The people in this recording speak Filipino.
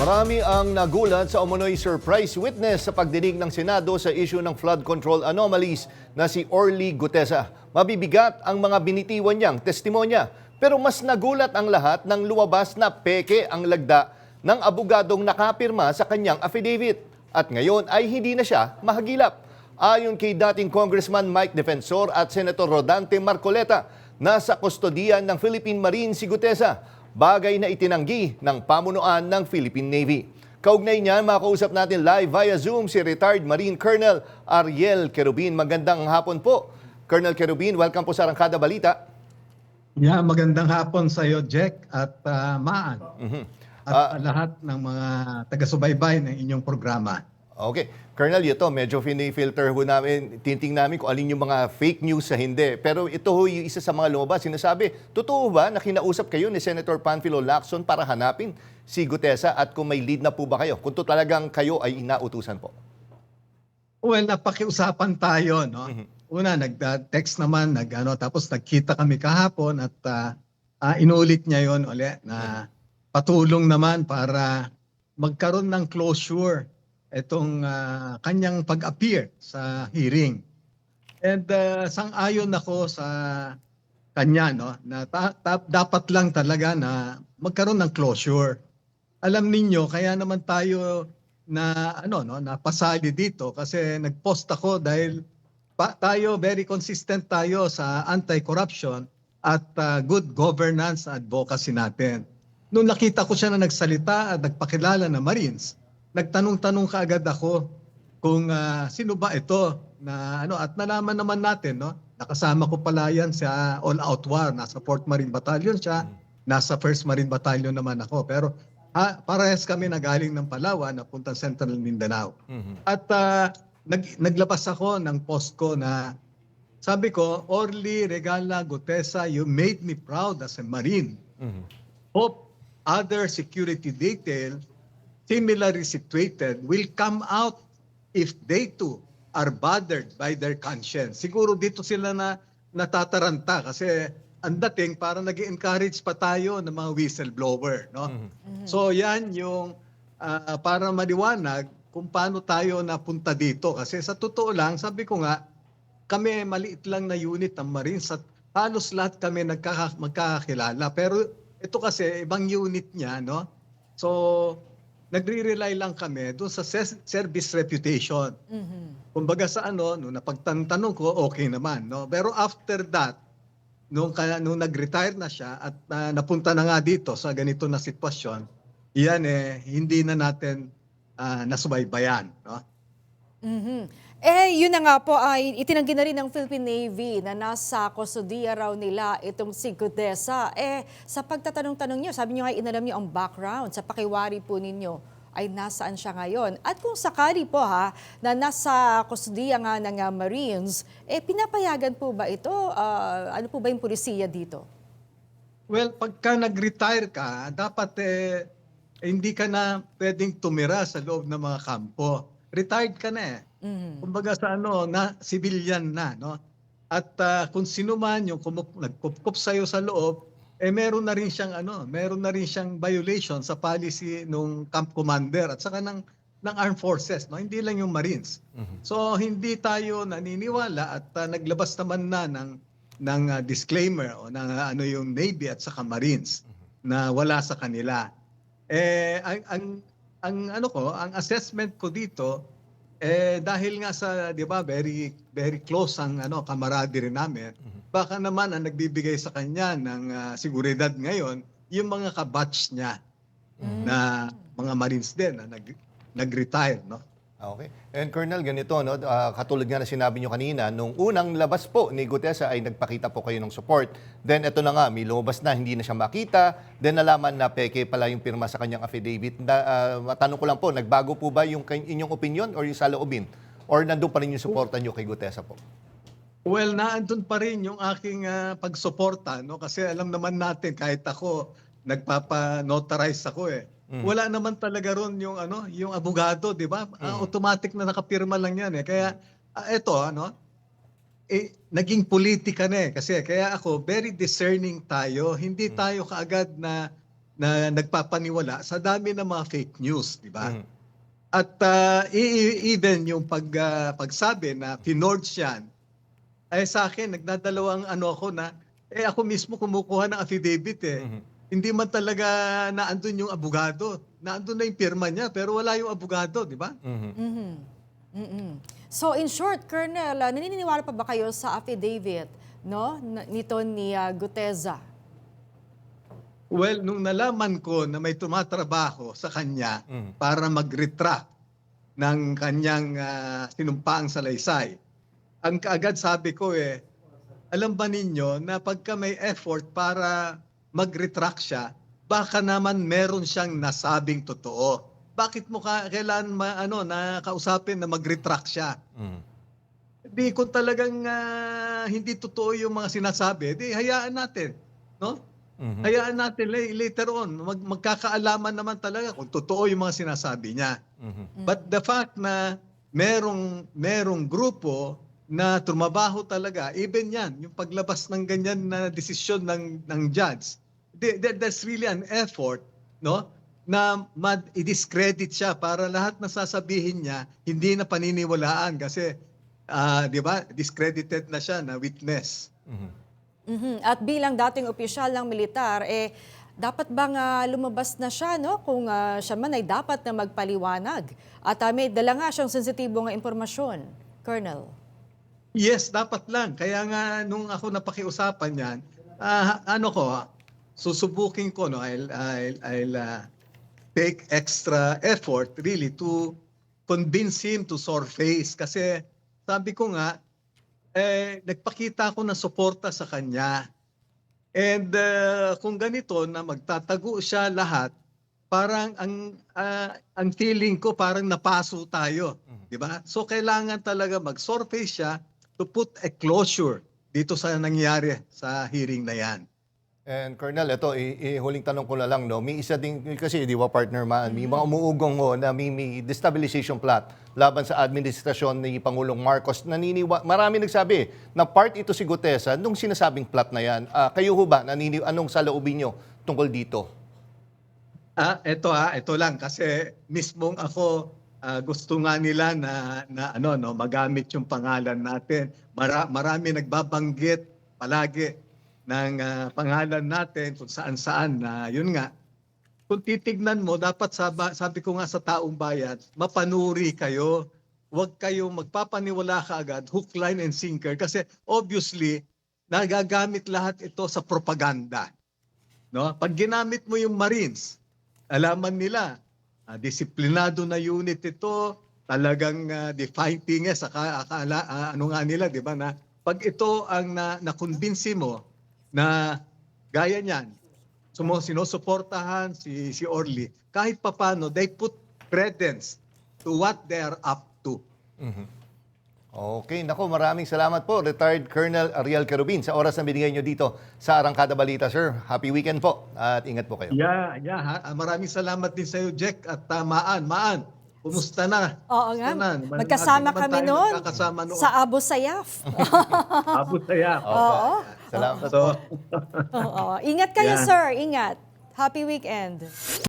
Marami ang nagulat sa umunoy surprise witness sa pagdinig ng Senado sa issue ng flood control anomalies na si Orly Gutesa. Mabibigat ang mga binitiwan niyang testimonya. Pero mas nagulat ang lahat nang lumabas na peke ang lagda ng abogadong nakapirma sa kanyang affidavit. At ngayon ay hindi na siya mahagilap. Ayon kay dating Congressman Mike Defensor at Senator Rodante Marcoleta, nasa kustodiyan ng Philippine Marine si Gutesa, bagay na itinanggi ng pamunuan ng Philippine Navy. Kaugnay niyan, makausap natin live via Zoom si retired Marine Colonel Ariel Kerubin. Magandang hapon po. Colonel Kerubin, welcome po sa Rangkada Balita. Yeah, magandang hapon sa iyo, Jack, at ah, Maan. Mhm. At lahat ng mga taga-subaybay ng inyong programa. Okay. Colonel, ito, medyo filter ho namin, tinting namin kung alin yung mga fake news sa hindi. Pero ito ho yung isa sa mga lumabas. Sinasabi, totoo ba na kinausap kayo ni Senator Panfilo Lacson para hanapin si Gutesa at kung may lead na po ba kayo? Kung to talagang kayo ay inautusan po. Well, napakiusapan tayo, no? Una, nag-text naman, nag, ano, tapos nagkita kami kahapon at ah, ah, inulit niya yon ulit na patulong naman para magkaroon ng closure itong ah, kanyang pag-appear sa hearing. And uh, sang-ayon ako sa kanya no na ta- ta- dapat lang talaga na magkaroon ng closure. Alam ninyo kaya naman tayo na ano no napasali dito kasi nag-post ako dahil pa, tayo very consistent tayo sa anti-corruption at uh, good governance advocacy natin. Nung nakita ko siya na nagsalita at nagpakilala na Marines, nagtanong-tanong kaagad ako kung ah, sino ba ito na ano at nalaman naman natin no nakasama ko pala yan sa All Out War. Nasa 4th Marine Battalion siya. Nasa 1st Marine Battalion naman ako. Pero ah, parehas kami na galing ng Palawan na puntang Central Mindanao. At ah, nag, naglabas ako ng post ko na sabi ko Orly Regala Gutesa you made me proud as a Marine. Hope other security detail similarly situated will come out if they too are bothered by their conscience. Siguro dito sila na natataranta kasi ang dating para nag encourage pa tayo ng mga whistleblower. No? So yan yung ah, para maliwanag kung paano tayo napunta dito. Kasi sa totoo lang, sabi ko nga, kami maliit lang na unit ng Marines at halos lahat kami nagkaka, magkakakilala. Pero ito kasi ibang unit niya, no? So, nagre-rely lang kami doon sa service reputation. Kumbaga sa ano, nung napagtantanong ko, okay naman, no? Pero after that, nung, nung nag-retire na siya at ah, napunta na nga dito sa ganito na sitwasyon, iyan eh, hindi na natin ah, nasubaybayan, no? Mhm. Eh, yun na nga po ay itinanggi na rin ng Philippine Navy na nasa kustodiya raw nila itong si Gudesa. Eh, sa pagtatanong-tanong niyo, sabi niyo nga inalam niyo ang background sa pakiwari po ninyo ay nasaan siya ngayon. At kung sakali po ha, na nasa kustodiya nga ng ah, Marines, eh pinapayagan po ba ito? Ah, ano po ba yung polisiya dito? Well, pagka nag-retire ka, dapat eh, hindi ka na pwedeng tumira sa loob ng mga kampo. Retired ka na eh. Mhm. Kumbaga sa ano, na civilian na, no? At ah, kung sino man yung kumup- nagkupkup sa iyo sa loob, eh meron na rin siyang ano, meron na rin siyang violation sa policy nung camp commander at saka ng ng armed forces, no? Hindi lang yung Marines. So hindi tayo naniniwala at ah, naglabas naman na ng ng ah, disclaimer o ng ah, ano yung Navy at saka Marines na wala sa kanila. Eh ang ang, ang ano ko, ang assessment ko dito eh dahil nga sa 'di ba very very close ang ano camaraderie namin. Baka naman ang nagbibigay sa kanya ng ah, seguridad ngayon yung mga kabatch niya na mga Marines din na nag nag-retire, no? Ah, Okay. And Colonel, ganito, no? Ah, katulad nga na sinabi nyo kanina, nung unang labas po ni Gutesa ay nagpakita po kayo ng support. Then ito na nga, may lumabas na, hindi na siya makita. Then nalaman na peke pala yung pirma sa kanyang affidavit. Na, ah, matanong ko lang po, nagbago po ba yung inyong opinion or yung saloobin? Or nandun pa rin yung suporta nyo kay Gutesa po? Well, naandun pa rin yung aking ah, pagsuporta, no? Kasi alam naman natin, kahit ako, nagpapa-notarize ako eh. Wala naman talaga ron yung ano, yung abogado, 'di ba? Ah, automatic na nakapirma lang 'yan eh. Kaya ah, eto ano, eh naging politika na eh kasi kaya ako very discerning tayo. Hindi tayo kaagad na na nagpapaniwala sa dami ng mga fake news, di ba? Mhm. At i- even yung pag, ah, pagsabi na finorge yan, ay sa akin, nagdadalawang ano ako na, eh ako mismo kumukuha ng affidavit eh. Mhm. Hindi man talaga naandun yung abogado. Naandun na yung pirma niya, pero wala yung abogado, di ba? Mhm. Mhm. Mhm. So in short, Colonel, ah, naniniwala pa ba kayo sa affidavit no nito ni ah, Guteza? Well, nung nalaman ko na may tumatrabaho sa kanya Mhm. para mag-retract ng kanyang ah, sinumpaang salaysay, ang kaagad sabi ko eh, alam ba ninyo na pagka may effort para mag-retract siya, baka naman meron siyang nasabing totoo. Bakit mo ka, kailan ma, ano, na kausapin na mag-retract siya? Mhm. Di kung talagang ah, hindi totoo yung mga sinasabi, di hayaan natin, no? Mhm. Hayaan natin la- later on, mag, magkakaalaman naman talaga kung totoo yung mga sinasabi niya. Mhm. But the fact na merong merong grupo na trumabaho talaga, even yan, yung paglabas ng ganyan na desisyon ng ng judge, the- the- that's really an effort, no? Na mad i-discredit siya para lahat na sasabihin niya hindi na paniniwalaan kasi ah, 'di ba? Discredited na siya na witness. Mhm. Mhm. At bilang dating opisyal ng militar, eh, dapat bang ah, lumabas na siya, no? Kung ah, siya man ay dapat na magpaliwanag. At ah, may dala nga siyang sensitibong impormasyon, Colonel. Yes, dapat lang. Kaya nga nung ako napakiusapan yan, ah, ano ko, susubukin ko, no, I'll, I'll, I'll ah, take extra effort really to convince him to surface. Kasi sabi ko nga, eh, nagpakita ako ng suporta sa kanya. And ah, kung ganito na magtatago siya lahat, parang ang ah, ang feeling ko parang napaso tayo, 'di ba? So kailangan talaga mag-surface siya to put a closure dito sa nangyari sa hearing na 'yan. And Colonel, ito, huling tanong ko na lang, no? May isa din, kasi di ba partner man, may mga umuugong ho na may, may destabilization plot laban sa administrasyon ni Pangulong Marcos. Naniniwa, marami nagsabi na part ito si Gutesa nung sinasabing plot na yan. Ah, kayo ho ba, nanini, anong saloobin nyo tungkol dito? Ah, ito ah, ito lang kasi mismong ako ah, gusto nga nila na na ano no, magamit yung pangalan natin. Mara, marami nagbabanggit palagi ng ah, pangalan natin kung saan-saan na yun nga. Kung titignan mo, dapat saba, sabi ko nga sa taong bayan, mapanuri kayo. Huwag kayo magpapaniwala ka agad, hook, line, and sinker. Kasi obviously, nagagamit lahat ito sa propaganda. No? Pag ginamit mo yung Marines, alaman nila, ah, disiplinado na unit ito, talagang uh, fighting eh, akala, ah, ano nga nila, di ba, na pag ito ang na, nakumbinsi mo na gaya niyan, sumo, sinusuportahan si, si Orly, kahit papano, they put credence to what they are up to. Mhm. Okay, nako maraming salamat po, retired Colonel Ariel Kerubin, sa oras na binigay nyo dito sa Arangkada Balita, sir. Happy weekend po at ingat po kayo. Yeah, yeah. Ha? Ah, Maraming salamat din sa iyo, Jack, at ah, Maan. Maan, kumusta na? Oo nga, na? magkasama kami noon noon. sa Abu Sayyaf. Abot saya. Oo. Salamat So, Oo. Ingat kayo, Yeah. sir. Ingat. Happy weekend.